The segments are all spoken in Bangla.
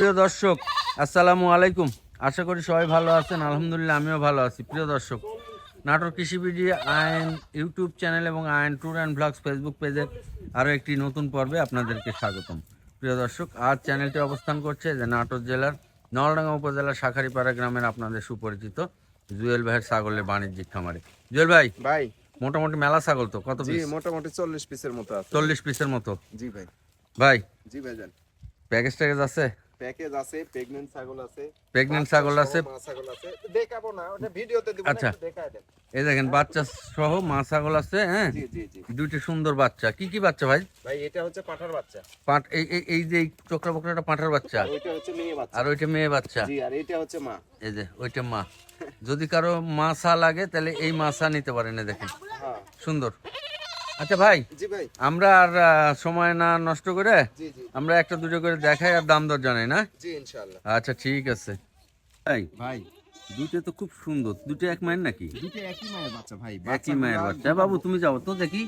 প্রিয় দর্শক আসসালামু আলাইকুম। আশা করি সবাই ভালো আছেন আলহামদুলিল্লাহ আমিও ভালো আছি। প্রিয় দর্শক নাটোর কৃষি বিডি আইন ইউটিউব চ্যানেল এবং আইন ট্যুর অ্যান্ড ব্লগস ফেসবুক পেজের আরও একটি নতুন পর্বে আপনাদেরকে স্বাগতম। প্রিয় দর্শক আজ চ্যানেলটি অবস্থান করছে যে নাটোর জেলার নলডাঙ্গা উপজেলার শাখারিপাড়া গ্রামের আপনাদের সুপরিচিত জুয়েল ভাইয়ের ছাগলের বাণিজ্যিক খামারে। জুয়েল ভাই ভাই। মোটামুটি মেলা ছাগল তো কত পিস মোটামুটি চল্লিশ পিসের মতো চল্লিশ পিসের মতো? জি ভাই। ভাই। জি ভাই প্যাকেজ ট্যাকেজ আছে? প্যাকেজ আছে প্রেগন্যান্ট ছাগল আছে প্রেগনেন্ট ছাগল আছে। মা ছাগল আছে। দেখাবো না ওটা ভিডিওতে দিব আচ্ছা। দেখায় দেন। এই দেখেন বাচ্চা সহ মা ছাগল আছে হ্যাঁ? জি জি জি। দুইটি সুন্দর বাচ্চা। কি কি বাচ্চা ভাই? ভাই এটা হচ্ছে পাঠার বাচ্চা। পাট এই এই- যে চোখরা বকরাটা পাঁঠার বাচ্চা। ওইটা হচ্ছে মেয়ে বাচ্চা। আর ওইটা মেয়ে বাচ্চা। জি আর এটা হচ্ছে মা। এই যে ওইটা মা। যদি কারও মাছা লাগে তাহলে এই মাছা নিতে পারেন দেখেন। হ্যাঁ। সুন্দর। আচ্ছা ভাই আমরা আর সময় না নষ্ট করে জি জি। আমরা একটা দুটো করে দেখাই আর দাম দর জানাই না? আচ্ছা ঠিক আছে। ভাই ভাই দুটো তো খুব সুন্দর। দুটো এক মায়ের নাকি? দুটো একই মায়ের বাচ্চা ভাই একই মায়ের বাচ্চা। বাবু তুমি যাও তো দেখি।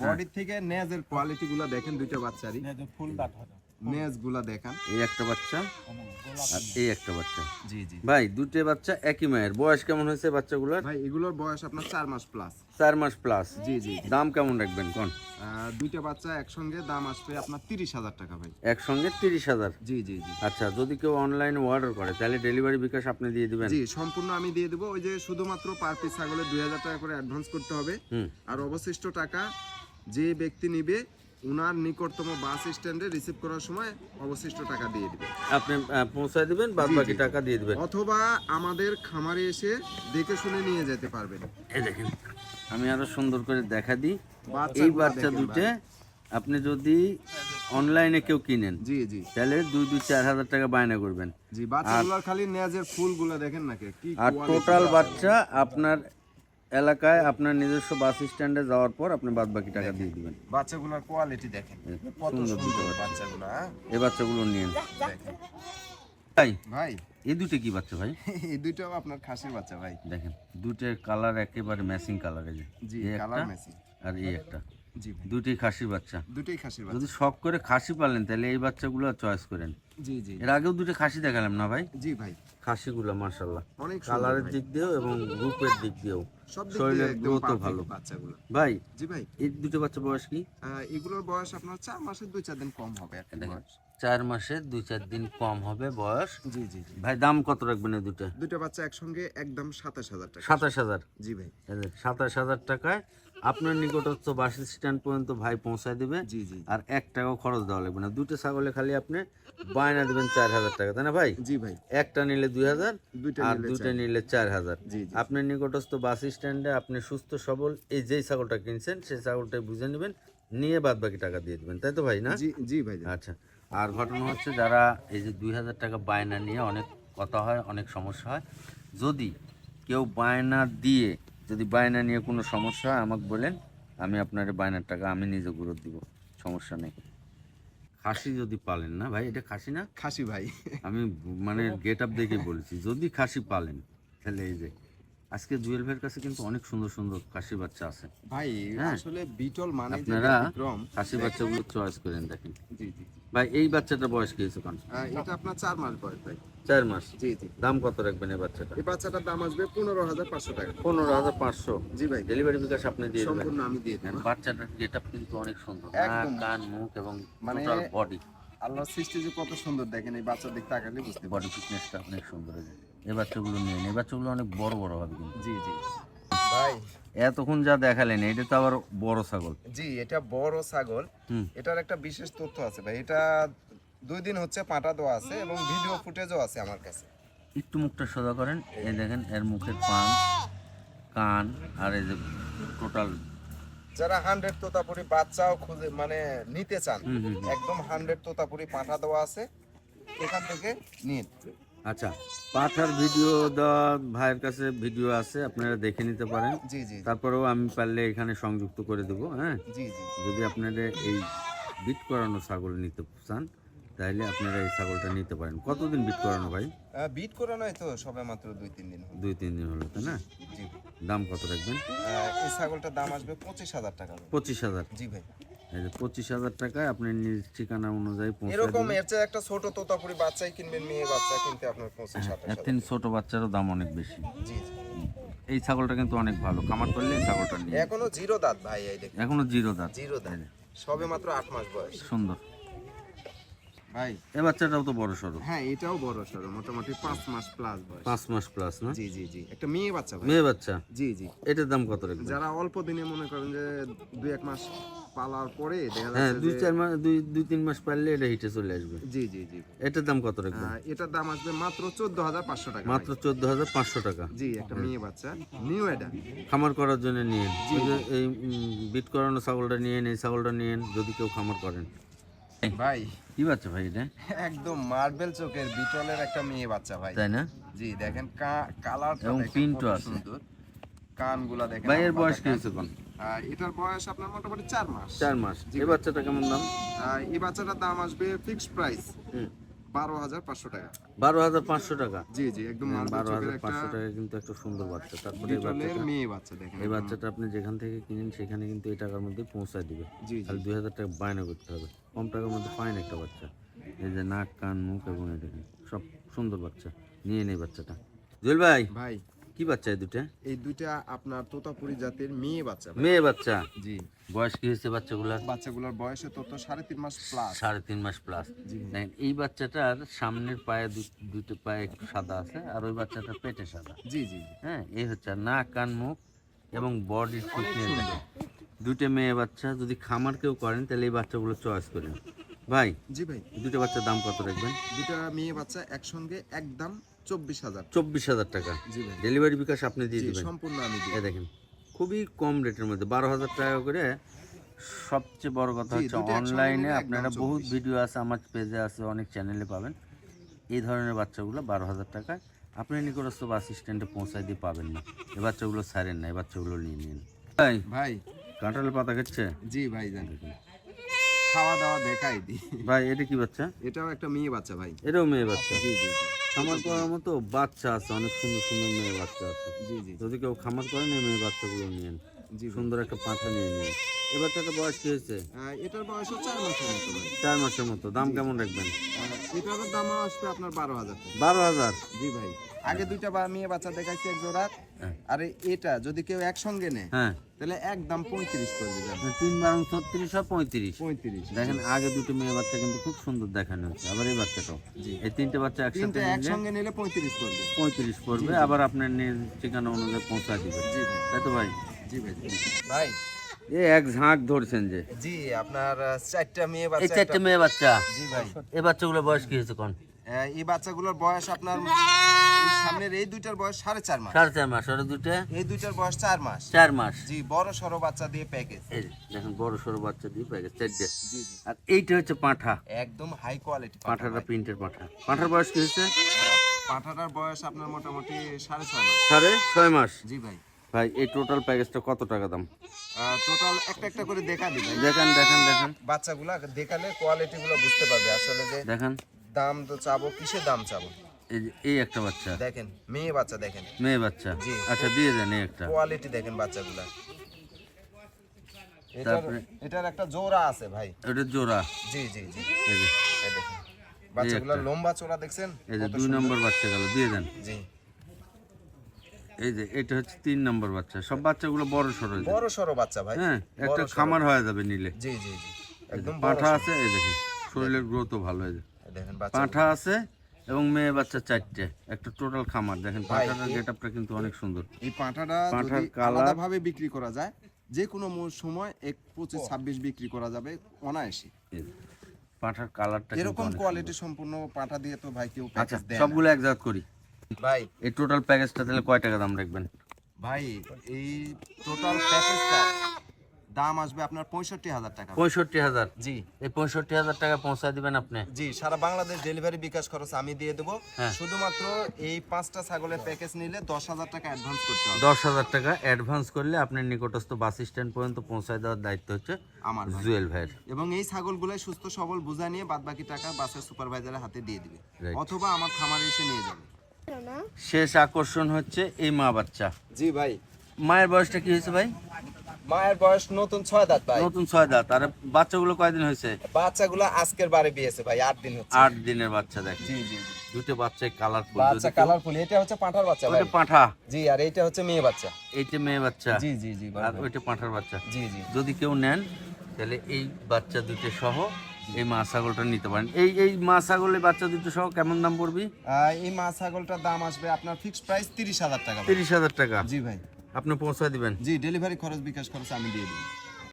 বডির থেকে নেজের কোয়ালিটি গুলো দেখেন দুটো বাচ্চারই। ফুল নেজ দেখান এই একটা বাচ্চা আর এই একটা বাচ্চা। জি জি। ভাই দুটো বাচ্চা একই মায়ের। বয়স কেমন হয়েছে বাচ্চাগুলোর? ভাই এগুলোর বয়স আপনার চার মাস প্লাস চার মাস প্লাস জি জি দাম কেমন রাখবেন? কোন? দুইটা বাচ্চা একসঙ্গে দাম আসবে আপনার তিরিশ হাজার টাকা ভাই। একসঙ্গে তিরিশ হাজার? জি জি জি। আচ্ছা যদি কেউ অনলাইনে অর্ডার করে তাহলে ডেলিভারি বিকাশ আপনি দিয়ে দিবেন? জি সম্পূর্ণ আমি দিয়ে দেবো। ওই যে শুধুমাত্র পার পিস ছাগলের দুই হাজার টাকা করে অ্যাডভান্স করতে হবে। আর অবশিষ্ট টাকা যে ব্যক্তি নিবে উনার নিকটতম বাস স্ট্যান্ডে রিসিভ করার সময় অবশিষ্ট টাকা দিয়ে দিবে আপনি পৌঁছায় দিবেন বাদ বাকি টাকা দিয়ে দিবেন। অথবা আমাদের খামারে এসে দেখে শুনে নিয়ে যেতে পারবেন। এই দেখেন আমি আরও সুন্দর করে দেখা দিই। এই বাচ্চা দুটো আপনি যদি অনলাইনে কেউ কিনেন জি জি। তাহলে দুই দুই চার হাজার টাকা বায়না করবেন। জি বাচ্চাগুলোর খালি নেজের ফুলগুলো দেখেন নাকি আর টোটাল বাচ্চা আপনার এলাকায় আপনার নিজস্ব বাস স্ট্যান্ডে যাওয়ার পর আপনি বাদ বাকি টাকা দিয়ে দিবেন। বাচ্চাগুলোর কোয়ালিটি দেখেন। কত সুন্দর বাচ্চাগুলো হ্যাঁ? এই বাচ্চাগুলো নিয়ে দেখেন। ভাই ভাই। এই দুটো কি বাচ্চা ভাই? এই দুটো আপনার খাসির বাচ্চা ভাই। দেখেন দুটোর কালার একেবারে ম্যাচিং কালার এই যে। জি কালার ম্যাচিং আর এই একটা। জি ভাই। দুটি খাসির বাচ্চা। দুটোই খাসির বাচ্চা। যদি শখ করে খাসি পালেন তাহলে এই বাচ্চাগুলো চয়েস করেন। জি জি। এর আগেও দুটো খাসি দেখালাম না ভাই? জি ভাই। খাসিগুলো অনেক কালারের দিক দিয়েও এবং রূপের দিক দিয়েও। সব শরীরের ভালো। বাচ্চাগুলো। ভাই জি ভাই। এই দুটো বাচ্চা বয়স কি? এগুলোর বয়স আপনার চার মাসের দুই চার দিন কম হবে আর চার মাসে দুই চার দিন কম হবে বয়স। জি জি জি। ভাই দাম কত রাখবেন এই দুটো? দুটো বাচ্চা একসঙ্গে একদম সাতাশ হাজার টাকা। সাতাশ হাজার? জি ভাই। সাতাশ হাজার টাকায় আপনার নিকটস্থ বাস স্ট্যান্ড পর্যন্ত ভাই পৌঁছায় দেবে। জি জি। আর এক টাকাও খরচ দেওয়া লাগবে না। দুটো ছাগলে খালি আপনি বায়না দিবেন চার হাজার টাকা তাই না ভাই? জি ভাই। একটা নিলে দুই হাজার আর দুটো নিলে চার হাজার। আপনার নিকটস্থ বাস স্ট্যান্ডে আপনি সুস্থ সবল এই যেই ছাগলটা কিনছেন সেই ছাগলটাই বুঝে নেবেন নিয়ে বাদ বাকি টাকা দিয়ে দেবেন তাই তো ভাই না? জি জি ভাই। আচ্ছা আর ঘটনা হচ্ছে যারা এই যে দুই হাজার টাকা বায়না নিয়ে অনেক কথা হয় অনেক সমস্যা হয় যদি কেউ বায়না দিয়ে যদি বায়না নিয়ে কোনো সমস্যা হয় আমাকে বলেন আমি আপনার বায়নার টাকা আমি নিজে গুরুত্ব দিব সমস্যা নেই। খাসি যদি পালেন না ভাই এটা খাসি না? খাসি ভাই। আমি মানে গেট আপ দেখে বলেছি যদি খাসি পালেন তাহলে এই যে আজকে জুয়েল ভাইয়ের কাছে কিন্তু অনেক সুন্দর সুন্দর খাসি বাচ্চা আছে। ভাই হ্যাঁ। আসলে বিটল মানে আপনারা খাসি বাচ্চাগুলো চয়েস করেন দেখেন। জি জি ভাই এই বাচ্চাটার বয়স কি হয়েছে কোন? এটা আপনার চার মাস বয়স ভাই। চার মাস? জি জি। দাম কত রাখবেন এই বাচ্চাটা এই বাচ্চাটার দাম আসবে পনেরো হাজার পাঁচশো টাকা। পনেরো হাজার পাঁচশো? জি ভাই। ডেলিভারি বিকাশ আপনি দিয়ে দেবেন। সম্পূর্ণ আমি দিয়ে দেবো। বাচ্চাটার গেট আপ কিন্তু অনেক সুন্দর। নাক একদম। কান মুখ এবং মানে- টোটাল বডি আল্লাহর সৃষ্টি যে কত সুন্দর দেখেন এই বাচ্চার দিক তাকালে বুঝতে বডি ফিটনেসটা অনেক সুন্দর এই যে। এই বাচ্চাগুলো নিয়ে নিন। এই বাচ্চাগুলো অনেক বড় বড় হবে কিন্তু। জি জি। ভাই। এতক্ষণ যা দেখালেন এটা তো আবার বড় ছাগল। জি এটা বড় ছাগল। হুম। এটার একটা বিশেষ তথ্য আছে ভাই। এটা দুই দিন হচ্ছে পাটা দেওয়া আছে এবং ভিডিও ফুটেজও আছে আমার কাছে। একটু মুখটা সোজা করেন। এই দেখেন এর মুখের পান কান আর এই যে টোটাল। যারা হান্ড্রেড তোতাপুরি বাচ্চাও খুঁজে মানে নিতে চান। একদম হান্ড্রেড তোতাপুরি পাঠা দেওয়া আছে এখান থেকে নিন। আচ্ছা পাঠার ভিডিও দেওয়া ভাইয়ের কাছে ভিডিও আছে আপনারা দেখে নিতে পারেন। জি জি। তারপরেও আমি পারলে এখানে সংযুক্ত করে দেবো হ্যাঁ? জি জি। যদি আপনারা এই বিট করানো ছাগল নিতে চান তাহলে আপনারা এই ছাগলটা নিতে পারেন। কতদিন বিট করানো ভাই? বিট করানো তো সবে মাত্র দুই তিন দিন দুই তিন দিন হলো তাই না? দাম কত রাখবেন? এই ছাগলটার দাম আসবে পঁচিশ হাজার টাকা পঁচিশ হাজার। জি ভাই। পঁচিশ হাজার টাকায় আপনি নিজ ঠিকানা অনুযায়ী পৌঁছে এরকম এর চেয়ে একটা ছোট তোতাপুরি বাচ্চাই কিনবেন মেয়ে বাচ্চা কিনতে আপনার পঁচিশ হাজার এর থেকে ছোট বাচ্চারও দাম অনেক বেশি। জি জি। এই ছাগলটা কিন্তু অনেক ভালো। খামার করলে এই ছাগলটা নিয়ে এখনও জিরো দাঁত ভাই এই দেখুন। এখনও জিরো দাঁত। জিরো দাঁত। সবে মাত্র আট মাস বয়স। সুন্দর। ভাই। বাচ্চাটাও তো বড় সড়ো। হ্যাঁ এটাও বড় মোটামুটি মাস প্লাস বয়স। মাস প্লাস না? জি জি জি একটা মেয়ে বাচ্চা ভাই। মেয়ে বাচ্চা? জি জি। এটার দাম কত রাখবেন? যারা অল্প দিনে মনে করেন যে দুই এক মাস পালার পরে দেখা হ্যাঁ দুই চার মাস দুই দুই তিন মাস এটা হিটে চলে আসবে। জি জি জি। এটার দাম কত রাখবেন? এটার দাম আসবে মাত্র চোদ্দ হাজার পাঁচশো টাকা মাত্র চোদ্দ হাজার পাঁচশো টাকা? জি একটা মেয়ে বাচ্চা নিউ এটা খামার করার জন্য নিয়েন। ওই যে এই বিট করানো ছাগলটা নিয়েন এই ছাগলটা নিয়েন যদি কেউ খামার করেন। ভাই। কি বাচ্চা ভাই এটা? একদম মার্বেল চোখের বিটলের একটা মেয়ে বাচ্চা ভাই। তাই না? জি দেখেন কালার এবং দেখেন আছে। সুন্দর। কানগুলা দেখেন ভাই এর বয়স কি। হয়েছে কোন এটার বয়স আপনার মোটামুটি চার মাস। চার মাস। এই বাচ্চাটা কেমন দাম? এই বাচ্চাটার দাম আসবে ফিক্সড প্রাইস হুম। বারো হাজার পাঁচশো টাকা। বারো হাজার পাঁচশো টাকা? জি জি একদম বারো হাজার পাঁচশো টাকা কিন্তু একটা সুন্দর বাচ্চা। তারপরে এই বাচ্চাটা মেয়ে বাচ্চা দেখেন এই বাচ্চাটা আপনি যেখান থেকে কিনেন সেখানে কিন্তু এই টাকার মধ্যে পৌঁছায় দিবে। জি দুই হাজার টাকা বায়না করতে হবে। কম টাকার মধ্যে ফাইন একটা বাচ্চা। এই যে নাক কান মুখ এবং এটা সব সুন্দর বাচ্চা। নিয়ে নেই বাচ্চাটা। জুয়েল ভাই। ভাই কি বাচ্চা এই দুটা এই দুইটা আপনার তোতাপুরি জাতের মেয়ে বাচ্চা মেয়ে বাচ্চা? জি। বয়স কি হয়েছে বাচ্চাগুলার? বাচ্চাগুলোর বয়সে তো তো সাড়ে তিন মাস প্লাস সাড়ে তিন মাস প্লাস জি। দেখেন এই বাচ্চাটার সামনের পায়ে দুটো পায়ে একটু সাদা আছে আর ওই বাচ্চাটার পেটে সাদা। জি জি। হ্যাঁ এই হচ্ছে নাক কান মুখ এবং বডির ফিটনেস দুটো মেয়ে বাচ্চা যদি খামার কেউ করেন তাহলে এই বাচ্চাগুলো চয়েস করেন। ভাই জি ভাই। দুটো বাচ্চার দাম কত রাখবেন? দুটো মেয়ে বাচ্চা একসঙ্গে একদম চব্বিশ হাজার। চব্বিশ হাজার টাকা। ডেলিভারি বিকাশ আপনি দিয়ে দিবেন। সম্পূর্ণ আমি এই দেখেন খুবই কম রেটের মধ্যে বারো হাজার টাকা করে সবচেয়ে বড় কথা হচ্ছে অনলাইনে আপনারা বহুত ভিডিও আছে আমার পেজে আছে অনেক চ্যানেলে পাবেন। এই ধরনের বাচ্চাগুলো বারো হাজার টাকায় আপনি নিকটস্থ বাস স্ট্যান্ডে পৌঁছায় দিয়ে পাবেন না। এই বাচ্চাগুলো ছাড়েন না এই বাচ্চাগুলো নিয়ে নিন। ভাই ভাই। কাঁঠালের পাতা খাচ্ছে? জি ভাই জান। খাওয়া দাওয়া দেখাই দি। ভাই এটা কি বাচ্চা? এটাও একটা মেয়ে বাচ্চা ভাই। এটাও মেয়ে বাচ্চা। জি জি। খামার করার মতো বাচ্চা আছে অনেক সুন্দর সুন্দর মেয়ে বাচ্চা আছে। জি জি। যদি কেউ খামার করেন এই মেয়ে বাচ্চাগুলো নিয়েন জি সুন্দর একটা পাঁঠা নিয়ে নিন তো একটা বয়স কি হয়েছে? এটার বয়স চার মাসের মতো চার মাসের মতো। দাম কেমন রাখবেন? এটার দাম আসবে আপনার বারো হাজার বারো হাজার? জি ভাই। আগে দুইটা বা মেয়ে বাচ্চা দেখাইছি এক জোড়া হ্যাঁ। আর এটা যদি কেউ একসঙ্গে নেয় হ্যাঁ। তাহলে একদম পঁয়ত্রিশ করবে তিন বারং ছত্রিশ আর পঁয়ত্রিশ। পঁয়ত্রিশ। দেখেন আগে দুটো মেয়ে বাচ্চা কিন্তু খুব সুন্দর দেখানো হচ্ছে। আবার এই বাচ্চাটাও। জি। এই তিনটে বাচ্চা একসাথে একসঙ্গে নিলে পঁয়ত্রিশ করবে পঁয়ত্রিশ পড়বে। আবার আপনার নিজ ঠিকানা অনুযায়ী পৌঁছা দিবে। জি ভাই তাই তো ভাই? জি ভাই ভাই। এ এক ঝাঁক ধরছেন যে। জি আপনার চারটা মেয়ে এই বাচ্চা চারটে মেয়ে বাচ্চা। জি ভাই। এই বাচ্চাগুলো বয়স কি হয়েছে কোন? আহ, এই বাচ্চাগুলোর বয়স আপনার সামনের এই দুইটার বয়স সাড়ে চার মাস। সাড়ে চার মাস ওরা দুটো এই দুইটার বয়স চার মাস। চার মাস। জি বড় সড়ো বাচ্চা দিয়ে প্যাকেজ এই দেখেন বড় সড়ো বাচ্চা দিয়ে পেয়ে গেছে চারটে। জি জি। আর এইটা হচ্ছে পাঁঠা। একদম হাই কোয়ালিটি পাঁঠাটা প্রিন্টের পাঁঠা। পাঁঠার বয়স কি হচ্ছে পাঠাটার বয়স আপনার মোটামুটি সাড়ে ছয় মাস। সাড়ে ছয় মাস? জি ভাই। ভাই এই টোটাল প্যাকেজটা কত টাকা দাম? টোটাল একটা একটা করে দেখা দিবে দেখেন দেখেন দেখেন। বাচ্চাগুলা দেখালে কোয়ালিটি গুলো বুঝতে পারবে। আসলে যে দেখেন। দাম তো চাবো কিসের দাম চাবো? এই যে এই একটা বাচ্চা। দেখেন মেয়ে বাচ্চা দেখেন। মেয়ে বাচ্চা? আচ্ছা দিয়ে দেন এই একটা। কোয়ালিটি দেখেন বাচ্চাগুলা। তারপরে- এটার একটা জোড়া আছে ভাই। এটা জোড়া। জি জি জি। এই যে। দেখেন। বাচ্চাগুলা লম্বা চোরা দেখছেন? এই যে দুই নম্বর বাচ্চা গেল দিয়ে দেন। জি। এই যে এটা হচ্ছে তিন নম্বর বাচ্চা। সব বাচ্চাগুলো বড় সরো বড় সড়ো বাচ্চা ভাই। হ্যাঁ একটা খামার হয়ে যাবে নিলে। জি জি জি। একদম পাঁঠা আছে এই দেখেন। শরীরের গ্রোথও ভালো এই দেখেন পাঁঠা আছে এবং মেয়ে বাচ্চা চারটে একটা টোটাল খামার। দেখেন পাঁঠাটার গেটআপটা কিন্তু অনেক সুন্দর। এই পাঁঠাটা পাঁঠার কালার- আলাদাভাবে বিক্রি করা যায় যে কোনো সময় এক পঁচিশ ছাব্বিশ বিক্রি করা যাবে অনায়াসে। পাঁঠার কালারটা এরকম কোয়ালিটি সম্পূর্ণ পাঁঠা দিয়ে তো ভাই কেউ। আচ্ছা সবগুলো একজাত করি। ভাই। এই টোটাল প্যাকেজটা তাহলে কয় টাকা দাম রাখবেন? ভাই এই টোটাল প্যাকেজটা দাম আসবে আপনার পঁয়ষট্টি হাজার টাকা। পঁয়ষট্টি হাজার? জি। এই পঁয়ষট্টি হাজার টাকা পৌঁছায় দিবেন আপনি? জি সারা বাংলাদেশ ডেলিভারি বিকাশ খরচ আমি দিয়ে দেবো। হ্যাঁ। শুধুমাত্র এই পাঁচটা ছাগলের প্যাকেজ নিলে দশ হাজার টাকা অ্যাডভান্স করতে হবে। দশ হাজার টাকা অ্যাডভান্স করলে আপনার নিকটস্থ বাস স্ট্যান্ড পর্যন্ত পৌঁছায় দেওয়ার দায়িত্ব হচ্ছে আমার জুয়েল ভাইয়ের। এবং এই ছাগলগুলো সুস্থ সবল বুঝা নিয়ে বাদ বাকি টাকা বাসের সুপারভাইজারের হাতে দিয়ে দিবে। অথবা আমার খামারে এসে নিয়ে যাবে। শেষ আকর্ষণ হচ্ছে এই মা বাচ্চা। জি ভাই। মায়ের বয়সটা কি হয়েছে ভাই? মায়ের বয়স নতুন ছয় দাঁত ভাই। নতুন ছয় দাঁত। আর বাচ্চাগুলো কয়দিন হয়েছে? বাচ্চাগুলো আজকের বারে বিয়েছে ভাই আট দিন হচ্ছে। আট দিনের বাচ্চা দেখ। জি জি। দুটো বাচ্চাই কালারফুল বাচ্চা কালারফুল এটা হচ্ছে পাঁঠার বাচ্চা ভাই। পাঁঠা? জি আর এইটা হচ্ছে মেয়ে বাচ্চা। এইটা মেয়ে বাচ্চা? জি জি জি আর ওইটা পাঁঠার বাচ্চা? জি জি। যদি কেউ নেন তাহলে এই বাচ্চা দুটো সহ এই মা ছাগলটা নিতে পারেন। এই এই মা ছাগলের বাচ্চা দুটো সহ কেমন দাম পড়বি? এই মা ছাগলটার দাম আসবে আপনার ফিক্সড প্রাইস তিরিশ হাজার টাকা তিরিশ হাজার টাকা। জি ভাই। আপনি পৌঁছে দিবেন। জি ডেলিভারি খরচ বিকাশ খরচ আমি দিয়ে দিই